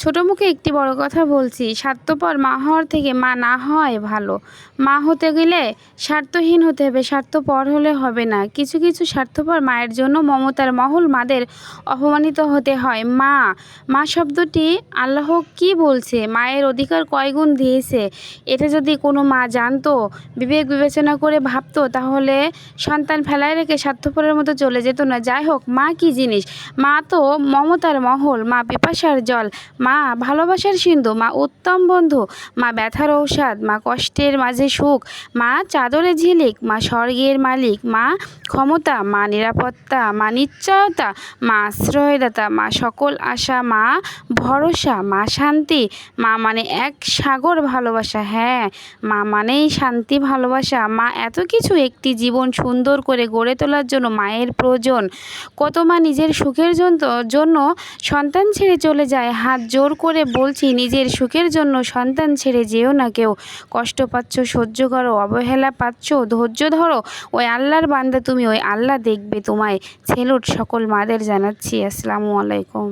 ছোটো মুখে একটি বড় কথা বলছি, স্বার্থপর মা হওয়ার থেকে মা না হয় ভালো। মা হতে গেলে স্বার্থহীন হতে হবে, স্বার্থপর হলে হবে না। কিছু কিছু স্বার্থপর মায়ের জন্য মমতার মহল মাদের অপমানিত হতে হয়। মা মা শব্দটি আল্লাহ কি বলছে? মায়ের অধিকার কয় গুণ দিয়েছে? এটা যদি কোনো মা জানতো, বিবেক বিবেচনা করে ভাবতো, তাহলে সন্তান ফেলায় রেখে স্বার্থপরের মতো চলে যেত না। যাই হোক, মা কি জিনিস? মা তো মমতার মহল, মা পিপাসার জল, মা ভালোবাসার সিন্ধু, মা উত্তম বন্ধু, মা ব্যথার ঔষধ, মা কষ্টের মাঝে সুখ, মা চাদরে ঝিলিক, মা স্বর্গের মালিক, মা ক্ষমতা, মা নিরাপত্তা, মা নিশ্চয়তা, মা আশ্রয়দাতা, মা সকল আশা, মা ভরসা, মা শান্তি, মা মানে এক সাগর ভালোবাসা হ্যাঁ মা মানেই শান্তি, ভালোবাসা, মা এত কিছু একটি জীবন সুন্দর করে গড়ে তোলার জন্য মায়ের প্রয়োজন, কত মা নিজের সুখের জন্য সন্তান ছেড়ে চলে যায়, হাত জোর করে বলছি, নিজের সুখের জন্য সন্তান ছেড়ে যেও না কেউ। কষ্ট পাচ্ছ, সহ্য করো, অবহেলা পাচ্ছ, ধৈর্য ধরো। ওই আল্লাহর বান্দা তুমি, ওই আল্লাহ দেখবে তোমায়। ছেলুট সকল মাদের জানাচ্ছি। আসসালামু আলাইকুম।